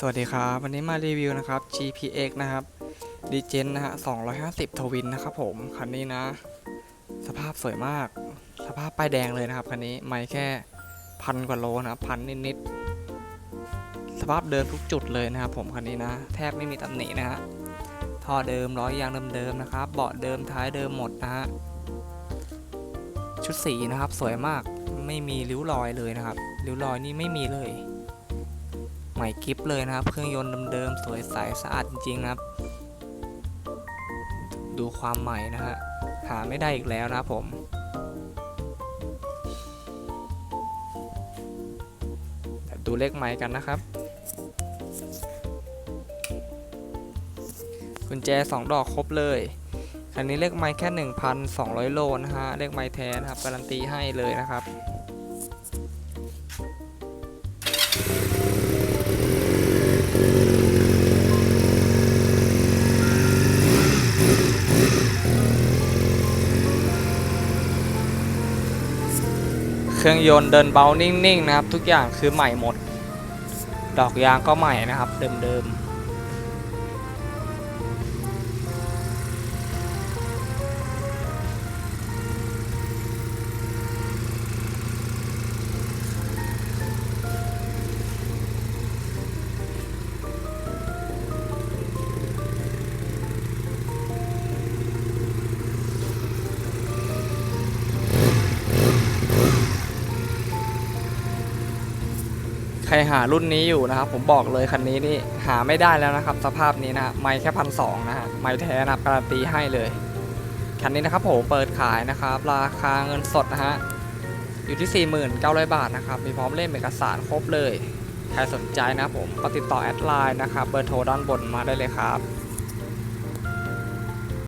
สวัสดีครับ วันนี้มารีวิวนะครับ GPX นะครับดีเจนนะฮะ 250 ทวินนะครับผมคันนี้นะ สภาพสวยมาก สภาพป้ายแดงเลยนะครับคันนี้ไม่แค่พันกว่าโลนะพันนิดๆ สภาพเดิมทุกจุดเลยนะครับผมคันนี้นะ แทบไม่มีตำหนินะฮะท่อเดิมล้อยยางเดิมๆนะครับเบาะเดิมท้ายเดิมหมดนะฮะชุดสีนะครับสวยมากไม่มีริ้วรอยเลยนะครับริ้วรอยนี่ไม่มีเลย ใหม่กิฟเลยนะครับ เครื่องยนต์เดิมๆสวยใสสะอาดจริงๆนะครับ ดูความใหม่นะฮะหาไม่ได้อีกแล้วนะผมดูเลขไม้กันนะครับ กุญแจ 2 ดอกครบเลย คันนี้เลขไม้แค่ 1,200 โลนะฮะ เลขไม้แท้นะครับ การันตีให้เลยนะครับ เครื่องยนต์เดินเบานิ่งๆนะครับ ทุกอย่างคือใหม่หมด ดอกยางก็ใหม่นะครับ เดิมๆ ใครหารุ่นนี้อยู่นะครับ ผมบอกเลยคันนี้นี่หาไม่ได้แล้วนะครับ สภาพนี้นะฮะไม่แค่พันสองนะฮะไม่แท้นับการันตีให้เลยคันนี้นะครับผมเปิดขายนะครับ ราคาเงินสดนะฮะอยู่ที่ 4,900 บาทนะครับมีพร้อมเล่มเอกสารครบเลยใครสนใจนะผมก็ติดต่อแอดไลน์นะครับเบอร์โทรด้านบนมาได้เลยครับ